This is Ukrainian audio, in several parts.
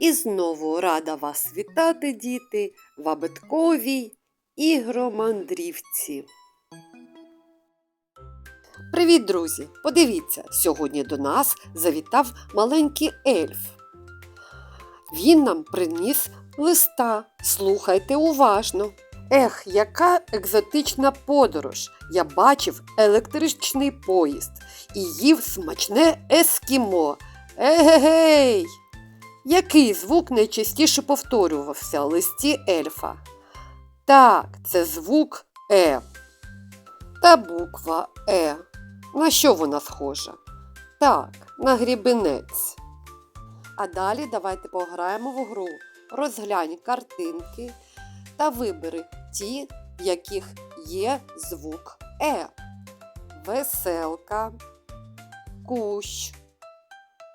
І знову рада вас вітати, діти, в абитковій ігромандрівці. Привіт, друзі! Подивіться, сьогодні до нас завітав маленький ельф. Він нам приніс листа. Слухайте уважно. Ех, яка екзотична подорож! Я бачив електричний поїзд і їв смачне ескімо. Егегей! Який звук найчастіше повторювався в листі ельфа? Так, це звук Е. Та буква Е. На що вона схожа? Так, на грібенець. А далі давайте пограємо в гру. Розглянь картинки та вибери ті, в яких є звук Е. Веселка, кущ,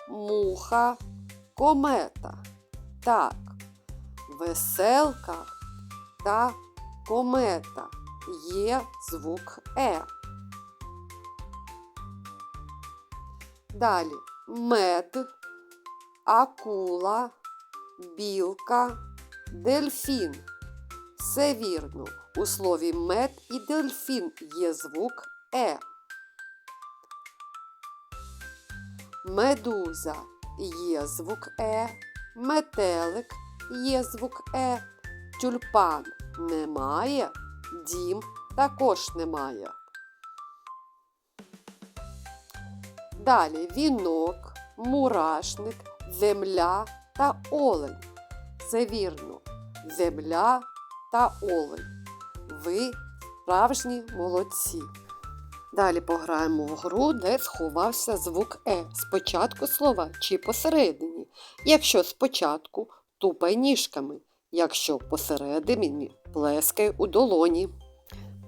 муха, комета. Так, веселка та комета є звук Е. Далі мед, акула, білка, дельфін. Все вірно. У слові мед і дельфін є звук Е. Медуза є звук Е, метелик є звук Е, тюльпан немає, дім також немає. Далі вінок, мурашник, земля та олень. Це вірно. Земля та олень. Ви справжні молодці. Далі пограємо в гру, де сховався звук Е. Спочатку слова чи посередині. Якщо спочатку, тупай ніжками. Якщо посередині, плескай у долоні.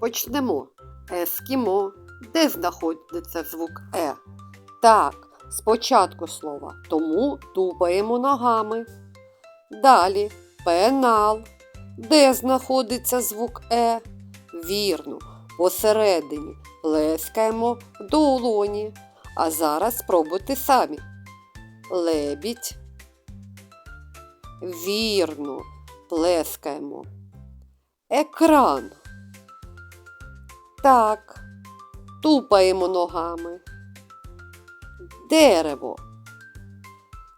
Почнемо. Ескімо. Де знаходиться звук Е? Так, спочатку слова, тому тупаємо ногами. Далі пенал. Де знаходиться звук Е? Вірно, посередині плескаємо в долоні. А зараз спробуйте самі. Лебідь. Вірно, плескаємо. Екран. Так, тупаємо ногами. Дерево.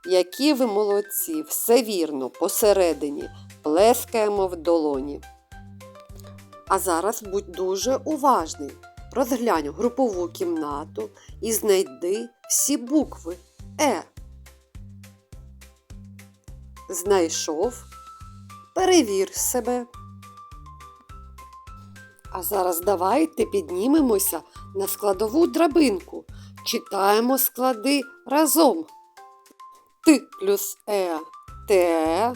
Які ви молодці, все вірно, посередині плескаємо в долоні. А зараз будь дуже уважний. Розглянь групову кімнату і знайди всі букви Е. Знайшов. Перевір себе. А зараз давайте піднімемося на складову драбинку. Читаємо склади разом. Т плюс Е Т.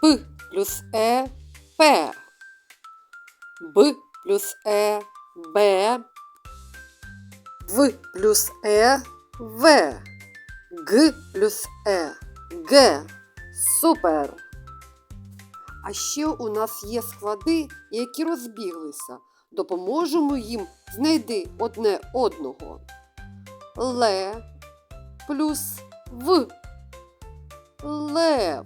П плюс Е П. Б плюс Е Б. В плюс Е В. Г плюс Е Г. Супер! А ще у нас є склади, які розбіглися. Допоможемо їм знайти одне одного. Ле плюс В. Лев.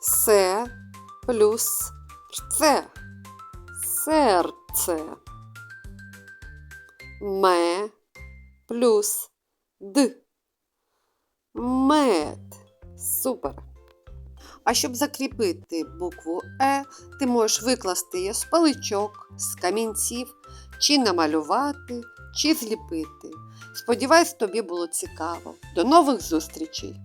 Се плюс це. Серце. Ме плюс д. Мед. Супер. А щоб закріпити букву Е, ти можеш викласти її з паличок, з камінців, чи намалювати, чи зліпити. Сподіваюсь, тобі було цікаво. До нових зустрічей!